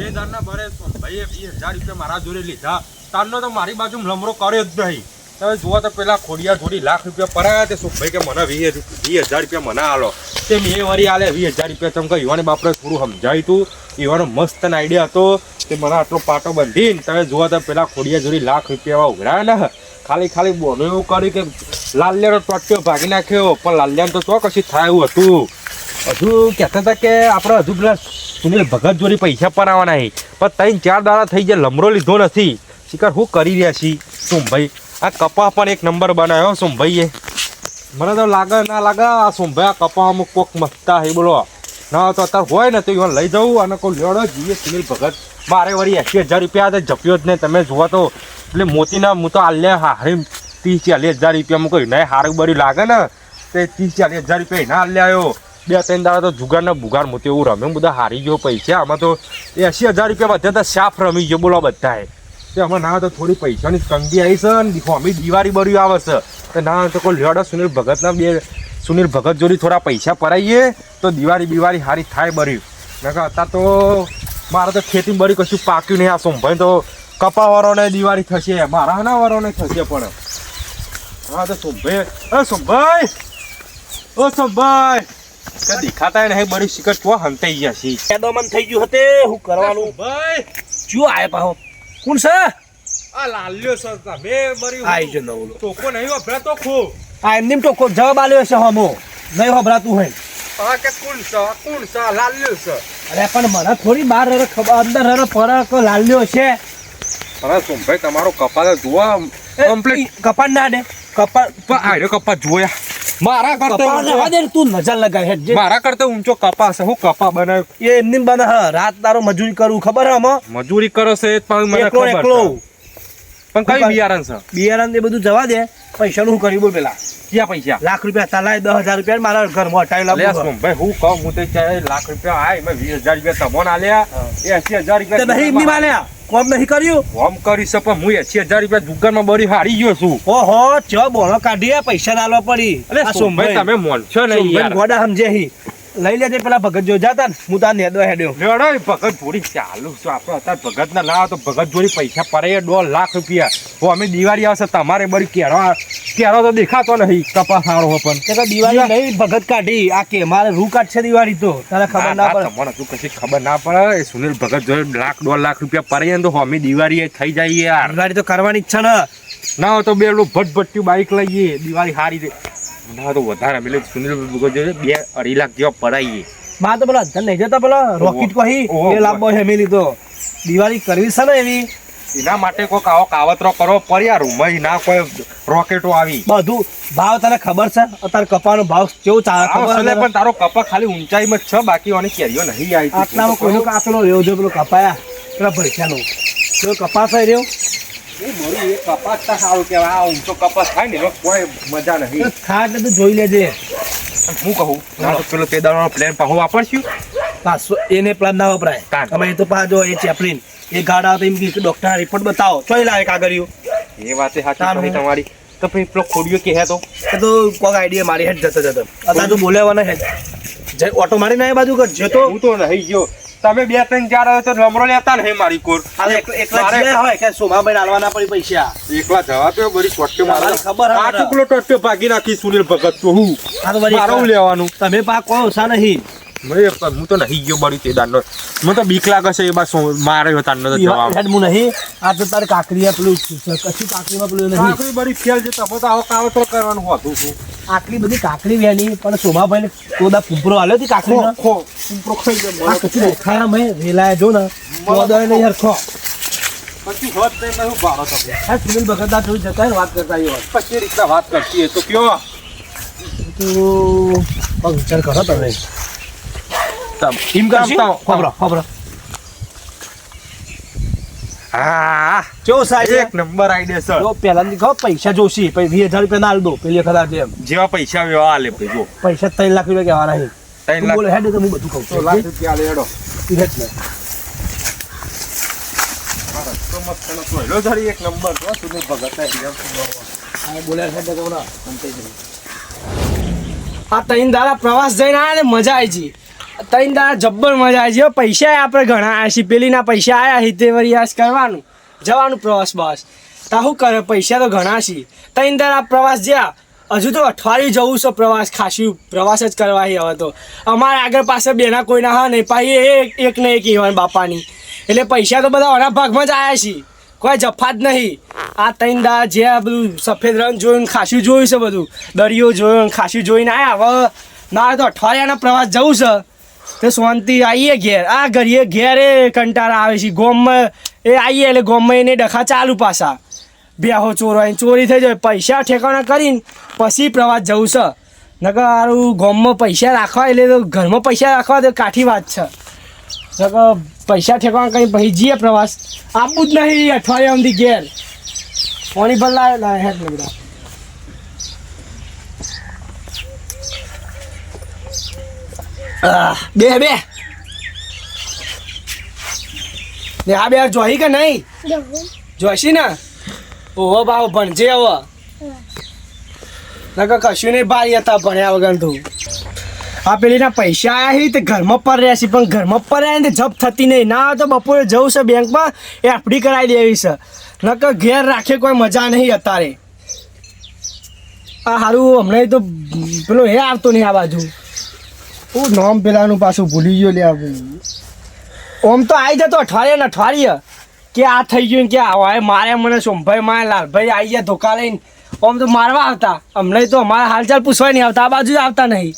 જે દારના ભરે ભાઈએ વીસ હજાર રૂપિયા મારા જોડે લીધા. તારનો તો મારી બાજુ લમરો કર્યો જ નહીં. તમે જુઓ તો પેલા ખોડિયા જોડી લાખ રૂપિયા પરાયા તે સુખભાઈ કે મને વીસ વીસ હજાર રૂપિયા મને આલો. તે મેં વરી આલે વીસ હજાર રૂપિયા. તમે કહ્યું યુવાને બાપરે થોડું સમજાવ્યું તું. યુવાનો મસ્ત આઈડિયા હતો તે મને આટલો પાટો બંધીને તમે જુઓ તો પેલા ખોડિયા જોડી લાખ રૂપિયા ઉઘરાયા ને. ખાલી ખાલી બોનો એવું કર્યું કે લાલ્યાનો ટોટ્યો ભાગી નાખ્યો. પણ લાલ્યાને તો ચો કશી થાય એવું હતું. હજુ કહેતા હતા કે આપણે હજુ પેલા સુનિલ ભગત જોડે પૈસા પરાવવાના છે પણ ત્રણ ચાર દાડા થઈ ગયા લમરો લીધો નથી. શિકાર હું કરી રહ્યા છીએ સોમભાઈ આ કપા પણ એક નંબર બનાવ્યો સોમભાઈએ મને તો લાગે ના લાગે આ સોમભાઈ આ કપા અમુક કોક મસ્તા છે બોલો. ના, તો અત્યારે હોય ને તો એને લઈ જવું અને કોઈ લેડો જઈએ સુનિલ ભગત. મારે વળી એસી હજાર રૂપિયા જપ્યો જ નહીં તમે જોવા તો. એટલે મોતીના હું તો આલ્યા હારી ત્રીસ ચાલીસ હજાર રૂપિયા મૂકો નહીં હારું બરી લાગે ને. તે ત્રીસ ચાલીસ હજાર રૂપિયા એના આલ્યા આવ્યો બે ત્રણ દાડા તો જુગાર ને બુગાર મૂકે એવું રમે બધા હારી ગયો પૈસા. આમાં તો એસી હજાર રૂપિયા બધા તો સાફ રમી ગયો, બોલો બધાએ. તે આમાં ના તો થોડી પૈસાની તંગી આવી છે ને. હોમી દિવાળી બરી આવે છે. તો ના તો કોઈ લેડો સુનિલ ભગતના બે સુનિલ ભગત જોડી થોડા પૈસા પરાઈએ તો દિવાળી બિવાળી હારી થાય બર્યું. નકર અત્યારે તો મારે તો ખેતી બરી કશું પાક્યું નહીં. આ સોમભાઈ તો કપાવાળોને દિવાળી થશે. મારા ના વાળોને થશે પણ. હા, તો સોમભાઈ અ સોમભાઈ ઓ સોમભાઈ કે દેખાતા નહીં બરી શિકર ચો હંતાઈ ગયા કેદો મન થઈ ગયું હતે હું કરવાનું? ભાઈ. જો આય પાહો કોણ છે? આ લાલ્યો સર તમે બરી આઈ જો નવલો ટોકો નહીં વપરા તો ખો આ એમની કોઈ જવાબ આલ્યો છે હમો. નહીં હભરાતું હોય. આ કે કોણ છે? કોણ છે? લાલ્યો છે. અરે પણ મને થોડી બાર રર ખબર અંદર રર ફરક લાલ્યો છે. અરે સોમભાઈ તમારો કપાલ જોવા કમ્પ્લીટ કપાળ ના દે. કપાળ પણ આર્યો કપાળ જોયા મારા કરતા ને, તું નજર લગાય હેડ મારા કરતા ઊંચો કપા છે હું કપા બનાવ્યો? એ એમની બને હા રાત તારો મજૂરી કરું ખબર હે મજૂરી કરો છે પણ મને ખબર એકલો. પણ કઈ બિયારણ છે? બિયારણ એ બધું જવા દે પૈસાનું હું કરી બોલ પેલા. ક્યાં પૈસા? લાખ રૂપિયા તાલાય દસ હજાર રૂપિયા મારા ઘરમાં અટાઈ લાવું ભાઈ હું કહું હું તો ચાહે લાખ રૂપિયા આય મેં વીસ હજાર રૂપિયા તમને આલ્યા એ એસી હજાર રૂપિયા નહીં માલ્યા. કોમ નહીં કર્યું? કોમ કરી છે પણ હું એસી હજાર રૂપિયા દુકાનમાં બરી હારી ગયો છું. ઓહો ચો બોલો કાઢીએ પૈસા ના પડી. અરે સોમભાઈ તમે મોનશો નહીં ગોડા સમજે લઈ લેજે પેલા ભગત જો જાતા ને હું તાર નેદવા હેડ્યો. લેડો ભગત જોડી ચાલુ છું. આપણે અત્યારે ભગત ના લાવો તો ભગત જોડી પૈસા પડે દોઢ લાખ રૂપિયા. તો અમે દિવાળી આવશે તમારે બરી કેળો કેરો તો દેખાતો નહીં. કપા સારો પણ. કે દિવાળી નહીં ભગત કાઢી. આ કે મારે રૂ કાઢશે દિવાળી તો? તને ખબર ના પડે. તમને તું કશી ખબર ના પડે. એ સુનિલ ભગત જોડે લાખ દોઢ લાખ રૂપિયા પડે ને તો અમે દિવાળી થઈ જાય યાર. દિવાળી તો કરવાની ઈચ્છા ને. ના હોય તો બે પેલું ભટભટ્યું બાઈક લઈએ. દિવાળી હારી દે ના તો વધારે અમે સુનિલ બે અઢી લાખ જેવા પડાઈએ બા તો પેલા ધન નહીં જતા પેલા રોકેટ કહી એ લાંબો હેમી લીધો દિવાળી કરવી છે ને એવી? એના માટે કોઈ આવો કાવતરો કરો પડ્યા રૂમમાં ના કોઈ રોકેટો આવી. બધું ભાવ તને ખબર છે? અત્યારે કપાનો ભાવ કેવું ચાલે ખબર છે પણ તારો કપા ખાલી ઊંચાઈમાં જ છે બાકી ઓની કેરીઓ નહીં આવી. આટલામાં કોઈનો કાચલો રહ્યો જો પેલો કપાયા પેલા ભરખ્યાનો. પેલો કપાસ રહ્યો. મારું કપાસ તો સારું કહેવાય. આ ઊંચો કપાસ થાય ને એમાં કોઈ મજા તો ખા એટલે તું જોઈ લેજે. હું કહું ના તો પેલો તે દાડાનો પ્લાન પાછો વાપરશું. પાછો એને પ્લાન ના વપરાય. તાન. અમે એ તો પાછો એ ચેપલિન એ ગાડા તો એમ કે ડોક્ટર રિપોર્ટ બતાવો. ચોઈ લાવે કાગળિયું. એ વાતે સાચી કરી. તમારી. તો પછી પેલો ખોડિયો કે હે તો? એ તો કોક આઈડિયા મારી હેડ જતો જતો. અત્યારે તું બોલાવવાના હેડ. જે ઓટો મારીને એ બાજુ કરજે તો હું તો નહીં ગયો. તમે બે ત્રણ ચાર આવે તો રમરો લેતા નહીં મારી કોર. એક- એકલા મારે- હોય કે સોમાભાઈ આલવાના પડી પૈસા? એકલા જવા તો બધી ટોટ્યો મારા. ખબર આ ટુકડો ટોટ્યો ભાગી નાખી સુનિલ ભગત તો હું. તો મારે લેવાનું? તમે પા કોઈ ઓછા નહીં. હું તો નહીં ગયો બળી તે દાડનો મને તો બીક લાગે છે એ બા સો- મારે તારનો તો જવાબ. હેડ હું નહીં. આ તો તારે કાકરીયા પેલું કશું કાકરીમાં પેલું નહીં. કાકરી બળી ફેલ છે તમે તો આવો તો કરવાનું હોતું. આટલી બધી કાકરી વેલી પણ સોમાભાઈ ને તોદા ફૂંપરો આલ્યો હતી કાકરી ખો ખાઈ આ મેં વેલાયા જો ને તોદા નહીં હરખો પછી હોત નહીં મેં ભારો તમે આ સુનિલ ભગત જોઈ જતા વાત કરતા હોય. વાત પછી રીતના વાત કરતી તો કયો? તો વિચાર કરો તમે. ટીમ કરશી? તામ, તામ, ખબરો ખબરો. હા. જો સાહેબ. એક નંબર આઈડિયા સર. જો પહેલા ની પૈસા જોશી પછી વીસ હજાર રૂપિયા ના આલ દો પેલી વખત આજે એમ. જેવા પૈસા વ્યવહાર આલે પછી જો. પૈસા ત્રણ લાખ રૂપિયા કહેવાના નહીં ત્રણ લાખ બોલે હેડ તો હું બધું કહું તો લાખ રૂપિયા આલે હેડો. હેડ ને. તો મસ્ત નો પહેલો ધરી એક નંબર. તો સુનિલ ભગત આ બોલ્યા તો ના સંતાઈ જવું. આ ત્રણ દાડા પ્રવાસ જઈને આવ્યા ને મજા આવી જી. ત્રણ દાડા જબ્બર મજા આવી છે પૈસા આપણે ઘણા આવ્યા છે પેલીના પૈસા આવ્યા હિતે વરિયાસ કરવાનું. જવાનું પ્રવાસ બસ. તા શું કરે? પૈસા તો ઘણા છીએ. ત્રણ દાડા પ્રવાસ જ્યાં હજુ તો અઠવાડિયું જવું છે પ્રવાસ, ખાસી પ્રવાસ જ કરવા હવે તો. અમારે આગળ પાસે બેના કોઈના હા નહીં પાછી એક ને એક ઈવન બાપાની. એટલે પૈસા તો બધા ઓના ભાગમાં જ આવ્યા છે કોઈ જફા જ નહીં. આ ત્રણ દા જે આ બધું સફેદ રંગ જોયું ખાસું જોયું છે બધું. દરિયો જોયો ખાસું જોઈને આવ્યા હવે ના તો અઠવાડિયાના પ્રવાસ જવું છે. તે શાંતિ આવીએ ઘેર. આ ઘરીએ ઘેર કંટાળા આવે છે. ગોમમાં એ આવીએ એટલે ગોમમાં એને ડખા ચાલુ પાછા. બેહો હોય ચોરી થઈ જાય પૈસા ઠેકાણા કરીને પછી પ્રવાસ જવું છે. નકર આરું ગામમાં પૈસા રાખવા એટલે તો ઘરમાં પૈસા રાખવા તો કાઠી વાત છે. નકર પૈસા ઠેકાણા કરીને પછી જઈએ પ્રવાસ. આપવું જ નહીં અઠવાડિયામાંથી ઘેર. પાણી ભર લાવે ને બધા બે બે. ને આ બે જોઈ કે નહીં? જોઈશી ને? ઓહો બાવ ભણજે હવે. નકર કશું નહીં ભાઈ હતા ભણ્યા વગર તું. આ પેલીના પૈસા આવ્યા છે તે ઘરમાં પર રહ્યા છે, પણ ઘરમાં પર રહ્યા ને જપ થતી નહીં. ના તો બપોરે જવું છે બેંકમાં, એ એફડી કરાવી દેવી છે. નકર ઘેર રાખે કોઈ મજા નહીં અત્યારે. આ સારું હમણાં તો પેલો એ આવતો નહીં આ બાજુ. હું નામ પેલાનું પાછું ભૂલી ગયો લે ઓમ તો આવી જતો અઠવાડિયે ને અઠવાડિયે. કે આ થઈ ગયું કે હોય. મારે મને સોમભાઈ મારે લાલભાઈ આવી ગયા ધોકા લઈને. આમ તો મારવા આવતા. અમને તો અમારા હાલચાલ પૂછવા નહીં આવતા. આ બાજુ આવતા નહીં.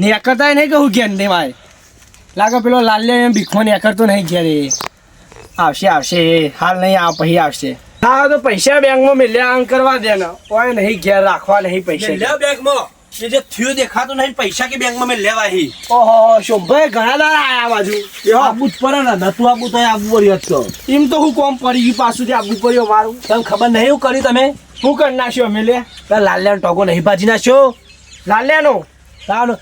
નેકરતા નહીં કહું ઘેર ને મારે લાગે પેલો લાલ્ય એમ ભીખો નેકરતો નહીં ઘેર. આવશે આવશે. હાલ નહીં, આ પછી આવશે. હા, તો પૈસા બેંકમાં મેલ્યા, આમ કરવા દેના. ઓય નહીં, ઘેર રાખવા નહીં પૈસા. બેંકમાં? એ જે થયો દેખાતો નહીં પૈસા કે બેંકમાં મેં લેવા હી. ઓહો શોભાઈ ઘણા દાડા આયા બાજુ. આબુ જ પડે ને નતું આબુ તો આબુ પડી હતો એમ તો હું કોમ પડી ગયું પાછું આપવું પડ્યું મારું તમને ખબર નહીં એવું કર્યું તમે? શું કરી નાખ્યો અમે લે. લાલ્યાનો ટોકો નહીં ભાજી નાખ્યો? લાલ્યાનો? તાન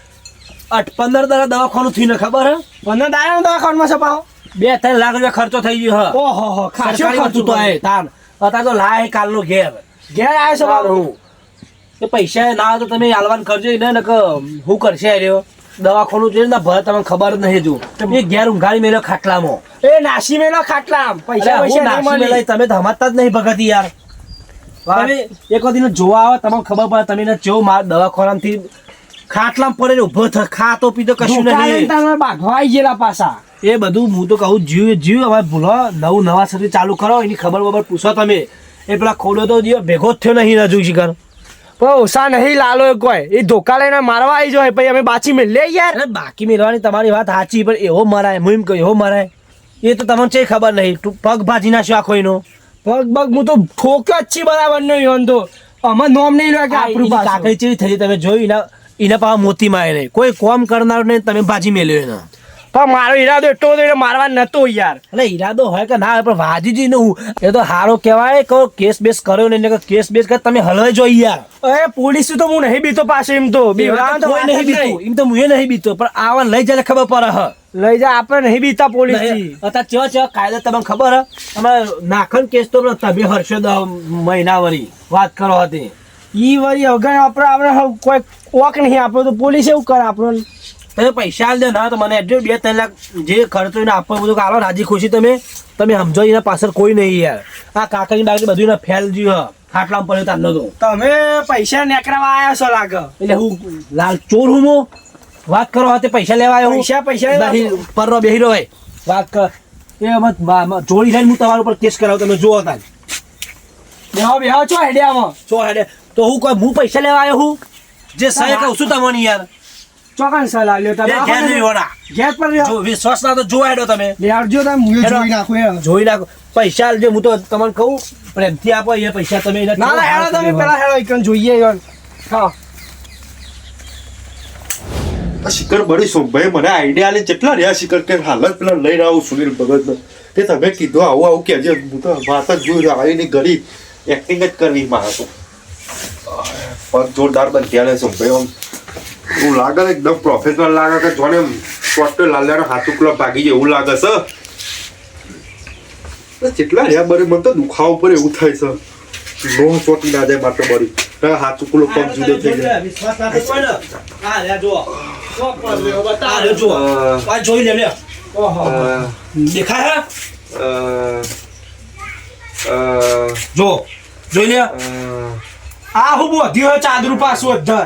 અઠ પંદર દાડા દવાખાનું થયું ને ખબર હે? પંદર દાડા દવાખાનમાં બે ત્રણ લાખ રૂપિયા ખર્ચો થઈ ગયો હ. ઓહો હો ખાસો ખર્ચો તો એ તાન. અત્યારે તો લાય કાલનો ઘેર. ઘેર આવ્યો છે હું. એ પૈસા ના હોય તો તમે આલવાન કરજો ને હું કરશે રહ્યો દવાખાનું જોઈએ ને ભર તમને ખબર જ નહીં જો એ ઘેર ઊંઘાડી મેલ્યો ખાટલામાં. એ નાસી મેલો ખાટલા પૈસા પૈસા તમે તો જ નહીં ભગત યાર. તમે એક વખત જોવા આવે તમને ખબર પડે તમે જો મારા દવાખાનામાંથી ખાટલામાં પડે ઊભો થ ખાતો પીતો કશું નહીં. તમે બાઘવા ગયેલા પાછા. એ બધું હું તો કહું જીવ જીવ હવે ભૂલો નવું નવા સર્વિસ ચાલુ કરો એની ખબર બબર પૂછો તમે. એ પેલા ખોડો તો જીવ ભેગો જ થયો નહીં હજુ પણ ઓછા નહીં લાલો કોઈ. એ ધોકા લઈને મારવા આવી જાય પછી અમે બાચી મેળ. લે યાર. અરે બાકી મેળવાની તમારી વાત સાચી પણ એવો મરાય હું એમ કહું એવો મરાય. એ તો તમને છે ખબર નહીં. તું પગ ભાજી નાખ્યો આખો એનો. પગ બગ હું તો ઠોક્યો જ છી બરાબર નહીં યોન તો. અમે નોમ નહીં લાગે આપણું કાકડી ચેવી થઈ તમે જોયું એના એના પાવા મોતી માં કોઈ કોમ કરનાર નહીં તમે ભાજી મેલ્યો એનો. પણ મારો ઈરાદો એટલો બધો એને મારવા નતો યાર. એટલે ઈરાદો હોય કે ના હોય પણ વાજી જ હું એ તો હારો કહેવાય કે કેસ બેસ કર્યો ને એને કેસ બેસ કર તમે હલવે જો યાર. એ પોલીસ તો હું નહીં બીતો પાસે એમ તો. બીવડાવવાનું તો કોઈ નહીં બીતો એમ તો હું નહીં બીતો પણ આવા લઈ જાય ખબર પડે હ. લઈ જા આપણે નહીં બીતા પોલીસ. અત્યારે ચેવા ચેવા કાયદો તમને ખબર હે? અમારે નાખન કેસ તો તમે હર્ષો મહિના વરી વાત કરો હતી. ઈ વળી અગર આપણે આપણે કોઈ ઓક નહીં આપણો તો પોલીસ એવું કરે આપણો તમે પૈસા આલ દે ના તો મને એટલું બે ત્રણ લાખ જે ખર્ચો એને આપવા બધું આલો રાજી ખુશી તમે. તમે સમજો એના પાછળ કોઈ નહીં યાર. આ કાકાની બાકી બધું એને ફેલ જ્યું હ. ખાટલામાં પડ્યો તારનો તો તમે પૈસા નેકરાવા આવ્યા છો લાગે. એટલે હું લાલ ચોર હું વાત કરો તે પૈસા લેવા આવ્યો હું. પૈસા પૈસા પરનો બેહી રહ્યો હોય. વાત કર. એ મત બા- જોડી હું તમારા ઉપર કેસ કરાવું તમે જોવો તાર. બેહો બેહો છો આઈડિયામાં છો હેડે. તો હું કોઈ હું પૈસા લેવા આવ્યો હું? જે સાહેબ કહું છું તમને યાર. ચોકન સલાહ લ્યો તમે. ઘેર નહીં હોના. ગેસ પર જો વિશ્વાસ ના તો જોવા હેડો તમે. બેહાડજો તમે મુએ જોઈ નાખું એ જોઈ નાખો. પૈસા આલજો હું તો તમને કહું પ્રેમથી આપો એ પૈસા તમે ના ના હેડો તમે પેલા હેડો એક જોઈએ યોન હા. શિકર શિખર બળી સોમભાઈ મને આઈડિયા આલી જેટલા રહ્યા શિખર કે હાલત પેલા લઈને આવું સુનિલ ભગત તે તમે કીધું આવું આવું કે હું તો વાત જ જોઈ રહ્યો આવીની ઘડી એક્ટિંગ જ કરવી તો પગ જોરદાર બંધ્યા ને સોમભાઈ આમ એવું લાગે એકદમ પ્રોફેશનલ લાગે કે જોને ચોટ્ટો લાલ્યાનો હાથું ક્લબ ભાગી જાય એવું લાગે છે. કેટલા જેટલા રહ્યા બરે મને તો દુખાવો પર એવું થાય છે. નો ચોટી ના જાય માટે બરી. હાથું કુલો પગ જુદો થઈ જાય. જોઈ લે દેખાય જો જોઈ લે. આ હું બોધી હોય ચાદરું પાછું અધર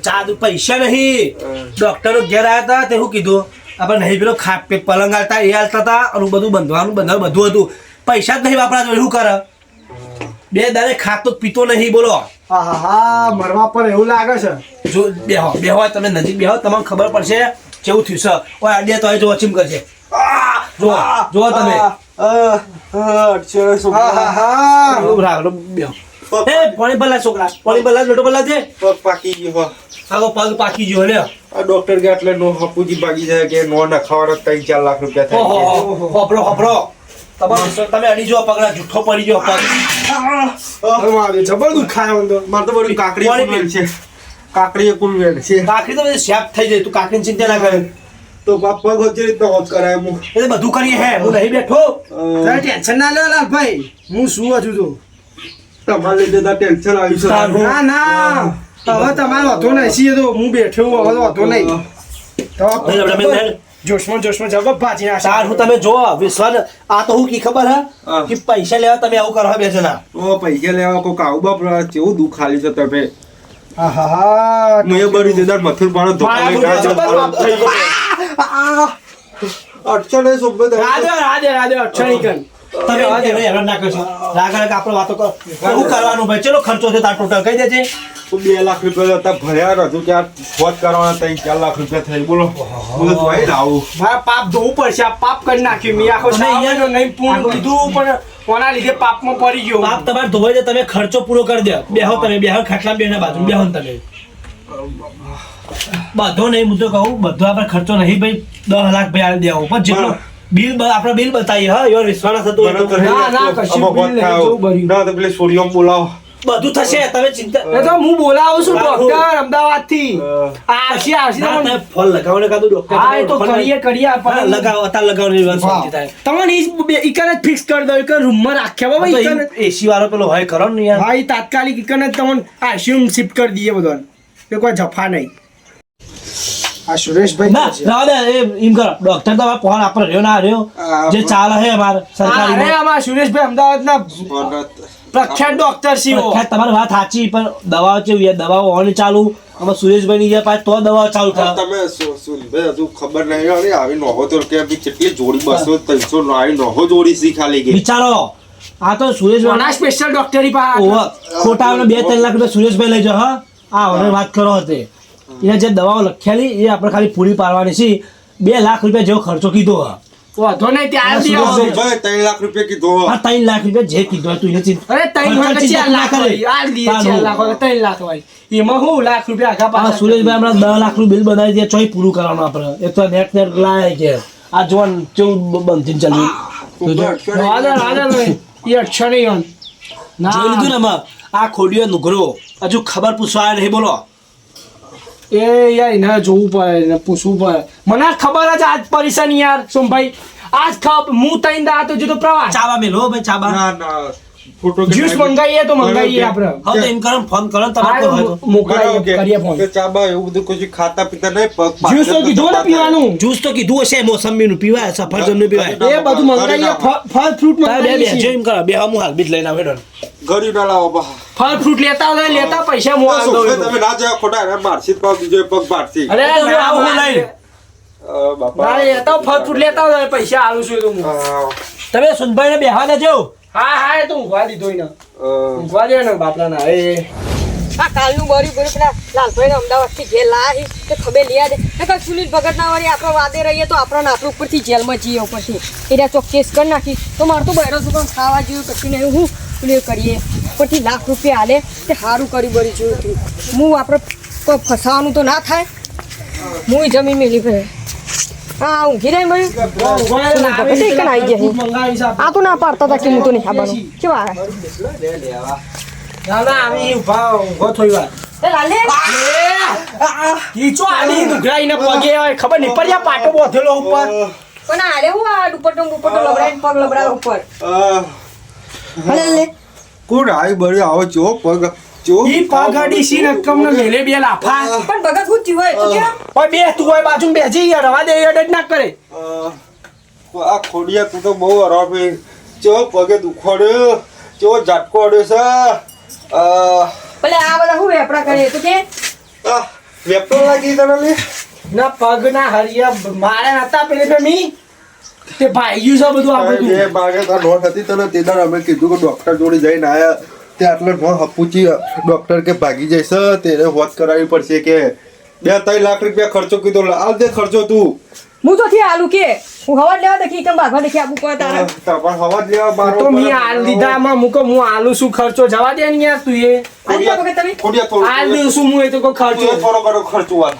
ચાદ પૈસા નહીં. ડોક્ટરો ઘેર આવ્યા હતા તે હું કીધું આપણે નહીં પેલો ખા પે- પલંગ આલતા એ આલતા હતા અને બધું બંધવાનું બંધ બધું હતું. પૈસા જ નહીં વાપરા એવું શું કરે? બે દાડે ખાતો પીતો નહીં બોલો. હા મરવા પર એવું લાગે છે. જો બેહો બેહો તમે નજીક બેહો તમને ખબર પડશે કેવું થયું છે. ઓય અડ્યા તો જો ચીમ કરશે જો જો તમે. અડચણ હા હા રાખ, બેહો. એ પાણી ભલા છોકરા પાણી ભલા લોટો ભલા છે? પાકી ગયો આવો પગ પાકી ગયો લ્યો. આ ડોક્ટર કે એટલે નો હપુજી ભાગી જાય કે નો નખાવાના ત્રણ ચાર લાખ રૂપિયા થાય ઓહો હોપરો હોપરો તમે અડી જો પગલા જુઠ્ઠો પડી ગયો પગ. મારે જબર દુખાય મને તો. મારે તો બધું કાકડી પાણી છે. કાકડી કુલવેલ છે. કાકડી તો બધી શેપ થઈ જાય તું કાકડીની ચિંતા ના કરે. તો બાપ પગ રીતના હોત કરાય હું એટલે બધું કરીએ હે હું નહીં બેઠો. ટેન્શન ના લે ભાઈ. હું શું હજુ તો? તમારે લીધે તો ટેન્શન આવ્યું છે ના ના. હવે તમારે વાંધો નહીં. છીએ તો હું બેઠો હું હવે વાંધો નહીં. બેન. જોશમાં જોશમાં જવાબ ભાજી ના સાર હું તમે જો વિશ્વાસ આ તો હું કી ખબર હે? કે પૈસા લેવા તમે આવું કરો બે જણા. ઓ પૈસા લેવા કોઈ આવું બાપ કેવું દુખ ખાલી છે તમે. હા હા એ બરી દેદાર મથુર પાડો ધોકા થઈ ગયો. અટચો નહીં સોબત રાધે રાધે રાધે અક્ષણી કન તમે હેરાન ના કરશો રાગા રાગા આપણે વાતો કરો. શું કરવાનું ભાઈ? ચલો ખર્ચો છે તાર ટોટલ કહી દેજે. બે લાખ રૂપિયા હતા ભર્યા હતું ત્યાં ફોટ કરવાના ત્રણ ચાર લાખ રૂપિયા થઈ બોલો. હું તો મારા પાપ ધોવું પડશે. આ પાપ કરી નાખ્યું. મેં આખો અહીંયા નહીં પૂર્ણ કીધું પણ કોના લીધે પાપમાં પડી ગયો? પાપ તમારે ધોવાઈ જાય તમે ખર્ચો પૂરો કરી દે. બેહો તમે બેહો ખાટલા બેના બાજુ. બેહો તમે. બધો નહીં મુદ્દો તો કહું બધો આપણે ખર્ચો નહીં ભાઈ. દસ લાખ ભાઈ આવી દેવો પણ જેટલો બિલ આપણે બિલ બતાવીએ હા યોર વિશ્વાસ હતો ના, ના, કશું બિલ નહીં. ના તો પેલે સોડિયમ બોલાવો. બધું થશે તમે ચિંતા એ તો હું બોલાવું છું ડોક્ટર અમદાવાદથી આશી તમને- તમે ફોન લગાવો ને ડોક્ટર હા એ તો કરીએ કરીએ પણ લગાવો અત્યારે લગાવવાની વાત શાંતિ થાય. તમને ઈ ફિક્સ કરી દો ઈકને રૂમમાં રાખ્યા બાબા ઈકન એસી વાળો પેલો હોય કરો ને યાર? હા ઈ તાત્કાલિક ઈકન તમને આઈસીયુ શિફ્ટ કરી દઈએ બધાને. એ કોઈ જફા નહીં. આ સુરેશભાઈ ના રાવ દે એ એમ કરો. ડોક્ટર તો આ ફોન આપણે રહ્યો ના રહ્યો? જે ચાલે છે અમારે અરે સરકારી આમાં સુરેશભાઈ અમદાવાદના પ્રખ્યાત ડોક્ટર છે પ્રખ્યાત તમારી વાત સાચી પણ દવાઓ છે? દવાઓ ઓન ચાલુ. અમે સુરેશભાઈ ની પાસે તો દવાઓ ચાલુ થાય તમે સુનભાઈ હજુ ખબર નહીં અરે આવી નોહો તો કે બી કેટલી જોડી બસો ત્રણસો નો આવી નોહો જોડી સી ખાલી ગઈ? વિચારો આ તો સુરેશભાઈ ના સ્પેશિયલ ડોક્ટરી પાસે? ખોટા બે ત્રણ લાખ રૂપિયા સુરેશભાઈ લઈ જાઓ હા. આ હવે વાત કરો તે. એને જે દવાઓ લખેલી એ આપણે ખાલી પૂરી પાડવાની છે. બે લાખ રૂપિયા જેવો ખર્ચો કીધો હા. વાંધો નહીં ત્યાં. ભાઈ ત્રણ લાખ રૂપિયા કીધો ત્રણ લાખ રૂપિયા જે તું એને ચિંતા અરે ત્રણ લાખ ત્રણ લાખ. એમાં હું લાખ રૂપિયા આખા આ પાછા સુરેશભાઈ હમણાં દસ લાખ બિલ બનાવી દે ચોય પૂરું કરવાનું આપણે. એ તો નેટ નેટ લાય કે આ જોન ચૌદ બંધી ચાલ્યું. વાંધો નહીં, એ અક્ષર નહીં ના. જોઈ લીધું ને આ ખોડીઓ નુગરો હજુ ખબર પૂછવા નહીં બોલો. એ યાર એને જોવું પડે ને પૂછવું પડે. મને આ ખબર જ આજ પરેશાની યાર સોમભાઈ. આજ ખબર હું તઈને દા તો જુદો પ્રવાસ. ચાબા મેલો ભાઈ ચાબા. ના ના. ફોટો જ્યુસ મંગાવીએ તો મંગાવીએ આપણે. હવે તો એમ કરો ને ફોન કરો ને તમારે કોઈ હોય તો મોકલાવીએ કરીએ ફોન ચાબા એવું બધું કશું ખાતા પીતા નહીં પગ જ્યુસ તો કીધું ને પીવાનું. જ્યુસ તો કીધું હશે મોસંબી નું પીવાય સફરજનનું પીવાય. એ બધું મંગાવીએ ફળ ફ્રૂટ તારે બે બે મંગાવીએ જો કરો બે હું હાલ બીજ લઈને આવે ગળ્યું ના લાવો બા. ફળ ફ્રૂટ લેતા હોય લેતા પૈસા આલ તમે ના ખોટા એને મારસી પગ બીજો પગ મારસી અરે આવું હું બાપા. ના લેતા ફળ ફ્રૂટ લેતા હોય પૈસા આલું છું તો હું. તમે સુનભાઈ ને બેહવા દેજો હા હા એ તો ઊંઘવા દીધો એને. અ, ઊંઘવા દે ને બાપલા ના એ. આ કાલનું બરી બરી પેલા લાલભાઈ અમદાવાદથી જેલ લાવી તો ખબર લીયા દે નકર સુનિલ ભગત ના વાળી આપણે વાદે રહીએ તો આપણને આપણે ઉપરથી જેલમાં જઈએ પછી એના ચોક કેસ કરી નાખી તો મારે તો બહેરો શું ખાવા જેવું કશું નહીં. હું પેલું એ કરીએ. ઉપરથી લાખ રૂપિયા હાલે તે સારું કરી બરી જોયું હું આપણે કોઈ ફસાવાનું તો ના થાય. હું જમીન મેલી ફરે હા ઊંઘી ભાઈ? કણ આવી ગયા આ તો ના પાડતા હતા કે હું તો નહીં ખાવાનું. કેવા આવી ખબર નહીં પડ્યા પાટો બોધેલો ઉપર. પણ આલે હું આ દુપટ્ટો દુપટ્ટો લબડાઈને પગ લબડાવે ઉપર? કોણ આવી બળી આવો ચો પગ ઈ પગ સી રકમ ને લેલે બે લાફા પણ ભગત હું હોય તો કેમ? ઓય બે તું હોય બાજુ બેસી યાર રવા દે એડ ના કરે. આ ખોડિયા તું તો બહુ અરાપે ચો પગે દુખોડ્યો ચો ઝટકો અડ્યો છે. અ, ભલે આ બધા હું વેપડા કરે તો કે? આ વેપટો લાગી તને? લે ના પગ ના હરિયા મારે નતા પેલે પે મી તે ભાઈ ગયું છે બધું આ બે બધું. ભાગે તાર નોટ હતી તને. તે દાડે અમે કીધું કે ડોક્ટર જોડે જઈને આયા. તે આટલે નો હપુચી ડોક્ટર કે ભાગી જઈશ તેને હોત કરાવવી પડશે કે બે ત્રણ લાખ રૂપિયા ખર્ચો કીધો આલ દે ખર્ચો તું. હું તો થી આલુ કે હું હવા લેવા દેખી કેમ બાગવા દેખી આપું કોઈ તારે? પણ હવા લેવા બાર તો મી આલ દીધામાં મુકો હું આલુ શું ખર્ચો જવા દે ને યાર તું એ. આલી આલ દે શું હું એ તો કો ખર્ચો થોડો ઘણો ખર્ચો આલ.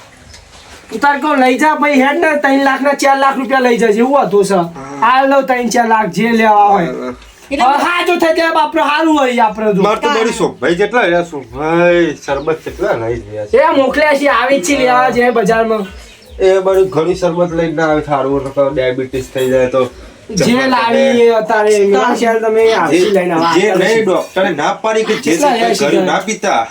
ઉતાર કહો લઈ જા ભાઈ હેડ ને ત્રણ લાખ ના ચાર લાખ રૂપિયા લઈ જજે એવું હતું સર. હાલ લો ત્રણ ચાર લાખ જે લેવા હોય. એટલે થઈ જાય બાપરો સારું હોય આપડે તો. માર તો બડી ભાઈ જેટલા રહ્યા શું ભાઈ શરબત કેટલા લઈ રહ્યા એ મોકલ્યા છે આવી છે લેવા જે બજારમાં. એ બડી ઘણી શરબત લઈને આવે થારું તો ડાયાબિટીસ થઈ જાય તો જે લાવી એ શેર તમે જે લઈને આવો. જે નહીં ડોક્ટરે ના પાડી કે જે ઘરે ના પીતા.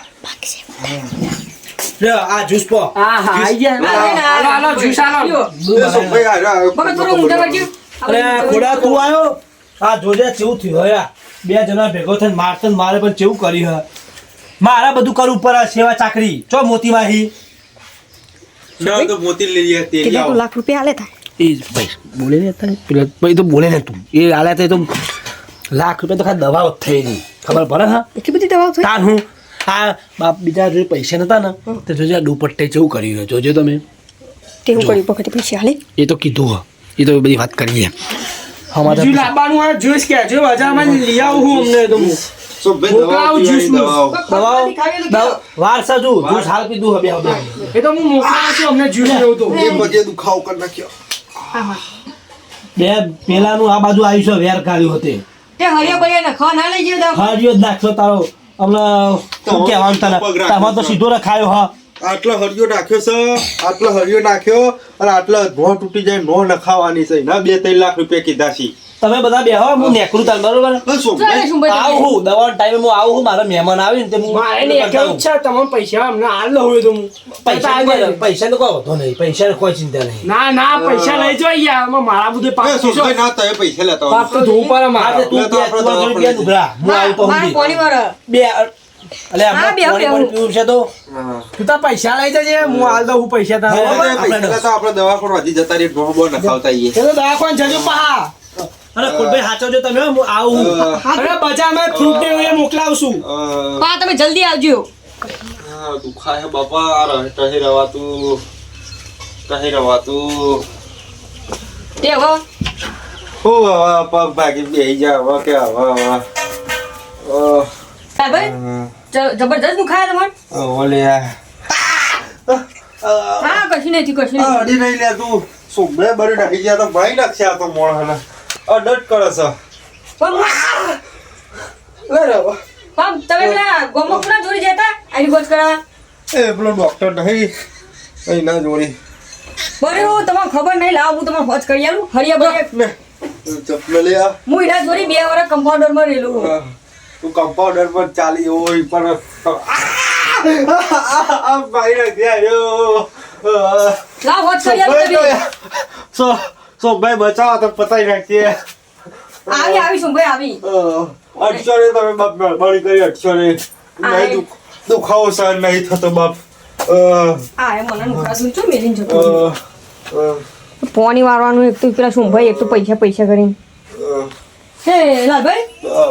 આ જ્યુસ પો. હા હા આઈ ગયા. હાલો હાલો જ્યુસ શું ભાઈ આ થોડું ઊંધા કરજો અરે ખોડા તું આવ્યો આ જોજે કેવું થયું હે બે જણા ભેગો થઈને મારતો મારે પણ કેવું કર્યું હે? મારા બધું કરવું પર સેવા ચાકરી. ચો મોતી વાહી ચાલ તો મોતી લઈ લે તે કેટલા લાખ રૂપિયા આલે થાય એ ભાઈ બોલે ને પેલા ભાઈ તો બોલે ને તું. એ આલ્યા તે તો લાખ રૂપિયા તો ખાલી દવાઓ થઈ ગઈ. ખબર પડે હા? એટલી બધી દવાઓ થઈ? તાન હું? આ બાપ બીજા જો પૈસા નતા ને તો જોજે આ દુપટ્ટે જેવું કર્યું. જોજો તમે. કેવું કર્યું વખતે પૈસા આલે. એ તો કીધું હ. એ તો બધી વાત કરીએ અમારે જ્યુસ લાવવાનું હોય જ્યુસ કે જો બજારમાં લઈ આવું હું અમને તો સો ભાઈ દવાઓ જ્યુસનું. દવાઓ. વાર સાજુ જ્યુસ હાલ પીધું હવે હવે એ તો હું મોકલાવું છું અમને જ્યુસ લેવું તો એ પગે દુખાવો કરી નાખ્યો. બે પેલાનું આ બાજુ આવ્યું છે વેર કાઢ્યું હતી. તે હરિયા બરિયા નખવા ના લઈ ગયો હરિયો હાર્યો નાખશો તારો. હમણાં શું કહેવાનું તને? તમે તો સીધો રખાયો હા. આટલો હરિયો નાખ્યો છે આટલો હરિયો નાખ્યો અને આટલો ભો તૂટી જાય નો નખાવાની છે. ના બે ત્રણ લાખ રૂપિયા કીધા છે. તમે બધા બેહો હું નેકરું તાલ બરોબર? આવું હું દવા ટાઈમે હું આવું હું મારા મહેમાન આવે ને તે હું મારે ને કેવું છે તમારે પૈસા અમને હાલ લઉં હોય તો. હું પૈસા પૈસા પૈસા તો કોઈ વધો નહીં પૈસા કોઈ ચિંતા નહીં. ના ના પૈસા લઈ જો યાર આમાં મારા બધું પાપ શું ભાઈ ના તો પૈસા લેતા પાપ હોય. તો ધોવું પડે મારે. તું એટલે રૂપિયા તું નુગરા હું આવું તો મારે સમજી. કોની વાર બે હા, આપણે બે પાણી પણ પીવું છે તો? તું તાર પૈસા લઈ જજે હું હાલ દઉં હું પૈસા તારે આપણે પૈસા. આપણે દવા વધી જતા રહીએ ભો ભો નખાવતા આવીએ. એ તો દવાખાને જજો પહા. અરે ફૂલભાઈ સાચવજો તમે હું આવું. અરે બજારમાં ફ્રૂટ ને એ મોકલાવશું. પા તમે જલ્દી આવજો. હા, દુખાય બાપા રહે રવાતું. કહી રવાતું. તે હવે હું પગ ભાગી બેહી જા હવે કે હવે હવે અ, ભાઈ? ખાય તમારે? ઓલે. હા કશું નથી કશું નથી અડી નહીં લે તું. સુબે બરી નાખી ગયા તો ભાઈ નાખશે આ તો મોણ હને અડટ કરે છે. પણ લે રે હવે. પણ તમે પેલા ગોમો પૂરા જોડી જતા? આની ગોચ કરા એ પેલો ડોક્ટર નહીં. અહીં ના જોડી. બરે તમને ખબર નહીં લાવ હું તમને હોજ કરી આલું. હરિયા બરિયા ને ચપલો લે હું એના જોડી બે વાર કમ્પાઉન્ડરમાં રહેલું. હા. તું કમ્પાઉન્ડર પર ચાલી હોય પણ ભાઈ આવ્યો લાવ હોજ કરી સો સો ભાઈ બચાવો તો પતાઈ નાખીએ. આવી આવી શું ભાઈ આવી. અઠસો ને તમે બાપ બળી કરી અઠસો ને નહીં દુખ દુખાવો સહન નહીં થતો બાપ. આ મને નુકરા શું છું મેલીને જતો પોણી વાળવાનું એક તો પેલા શું ભાઈ એક તો પૈસા પૈસા કરીને. હે લાલભાઈ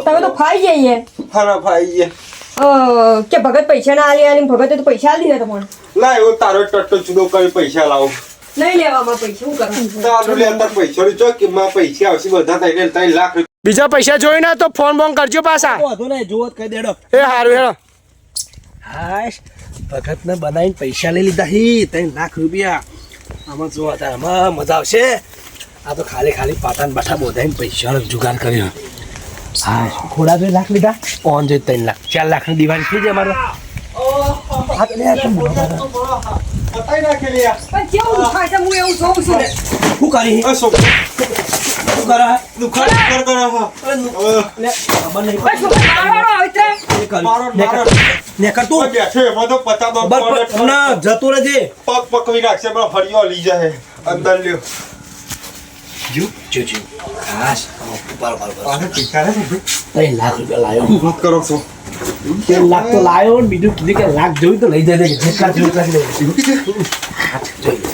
તમે તો ફાઈ જઈએ હારા ભાઈ છે. કે ભગત પૈસા ના આલી આલી ભગતે તો પૈસા આલી દીધા તમને? લા તારો ટટ્ટો જુદો કરી પૈસા લાવો. નહીં લેવામાં પૈસા શું કરવાનું તારું લે તાર પૈસા ની ચોકમાં પૈસા આવશે બધા થઈને ત્રણ લાખ બીજા પૈસા જોઈને તો ફોન બોન કરજો પાછા. વાંધો નહીં જુઓ કહી દેડો. એ હારું હેડો. હાશ ભગતને બનાવીને પૈસા લઈ લીધા હી ત્રણ લાખ રૂપિયા. આમાં જોવા હતા આમાં મજા આવશે. આ તો ખાલી ખાલી પાટાને બાટા બોધાઈને પૈસાનો જુગાર કર્યો હા ખોડા બે લાખ લીધા ઓન જઈ ત્રણ લાખ ચાર લાખની દિવાળી થઈ જાય અમારે હા તો લે, આ કેમ બોલો તારે? પતાઈ નાખેલી યાર પણ કેવું થાય છે હું એવું જોઉં છું ને શું કરી આ છોકરો શું કરે દુખાડ દુખાડ કરે છે. હવે લે, ખબર નહીં બસ પડતી. મારવાનો આવે છે એ કરી. મારો- નેકર. મારો- નેકર તું બેઠો એમાં તો પતા દો બર પર- ના, જતો રહેજે પગ પકવી નાખશે પણ ફરીઓ લઈ જાય અંદર લ્યો જો જો જો ખાસ ઉપર ઉપર. આને ભાઈ. ત્રણ લાખ રૂપિયા લાયો. વાત કરો છો? ત્રણ લાખ તો લાયો ને બીજું કીધું કે લાખ જોયું તો લઈ જજે જેટલા જોયું એટલા લઈ જજે.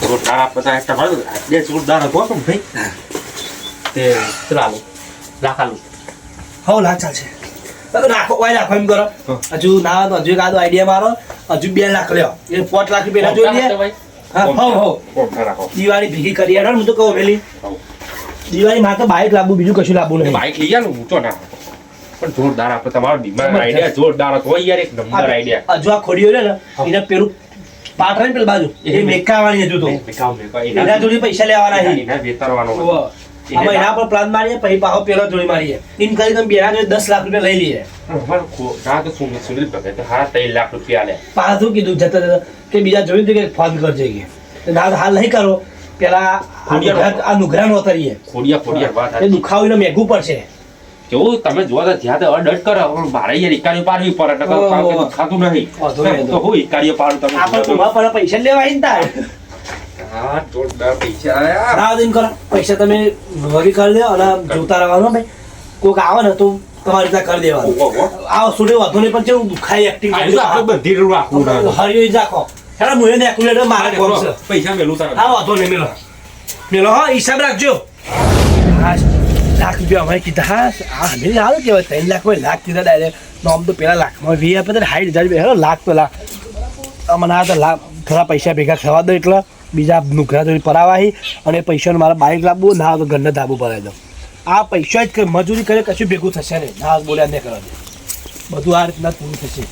જોરદાર આપતા એક તમારે બે જોરદાર હતો તો ભાઈ. તે ચાલો લાખાલું હો લાખ ચાલશે નાખો વાય નાખો એમ કરો. હજુ ના તો હજુ એક આઈડિયા મારો. હજુ બે લાખ લ્યો. એ પાંચ લાખ રૂપિયા જોઈ હા હો હો. દિવાળી ભેગી કરી હું તો કહું પેલી. દિવાળી માં તો બાઇક લાવવું બીજું કશું લાવવું નહીં. બાઇક લઈ હું તો ના. પણ જોરદાર આપણે તમારો દિમાગ આઈડિયા જોરદાર હતો યાર એક નંબર આઈડિયા હજુ આ ખોડીઓ ને એને પેલું પાટણ પેલી બાજુ એ મેકાવાની હજુ તો. એના જોડી પૈસા લેવાના છે. એના વેતરવાનો ઓહો. એના પર પ્લાન મારીએ પછી પાછો પેલો જોડી મારીએ. ઇન કરી તમે બેના જોડે દસ લાખ રૂપિયા લઈ લઈએ. ના તો સુનિલ સુનિલ ભગત હારા ત્રણ લાખ રૂપિયા લે પાછું કીધું જતા જતા કે બીજા જોયું કે ફોન કરજે કે. ના હાલ નહીં કરો. પેલા આ. નુઘરા- આ નુઘરાનું ખોડિયા ખોડિયા વાત એ દુખાવીને મેઘું પડશે કેવું તમે જોવા તો જ્યાં તો અડટ કરો પણ મારે યાર ઇકારીઓ પાડવી પડે નકર કામ કે ખાતું નહીં. તો હું ઇકારીઓ પાડું તમે આપણે તમારા પર પૈસા લેવા આવીને તાર. હા જોરદાર પૈસા આયા. ના દિન કરો. પૈસા તમે વગી કરી દો અને જોતા રહેવાનું ભાઈ. કોઈક આવે ને તો તમારી રીતે કરી દેવાનું. આવો સુડે વાંધો નહીં પણ કેવું દુખાય એક્ટિંગ બધી. રાખવું હરિયો રાખો. હેડા મુએ ને એકલું મારે કોમ છે. પૈસા મેલું તારા હા વાંધો નહીં મેલો. મેલો હા હિસાબ રાખજો. હા લાખ રૂપિયા અમે કીધા હા આ અમે સારું કહેવાય ત્રણ લાખ હોય લાખ કીધા ડાયરેક્ટ આમ તો પેલા લાખમાં વી આપે તો હાઈટ હજાર હેલો લાખ તો લાખ. મને આ તો લાખ થોડા પૈસા ભેગા થવા દો એટલે. બીજા નુકરા થોડી પરાવાહી અને પૈસાનું મારે બાઇક લાવવું ના તો ઘરને ધાબુ ભરાઈ દો આ પૈસા જ મજૂરી કરે કશું ભેગું થશે નહીં. ના બોલ્યા નહીં કરવા દે. બધું આ રીતના પૂરું થશે.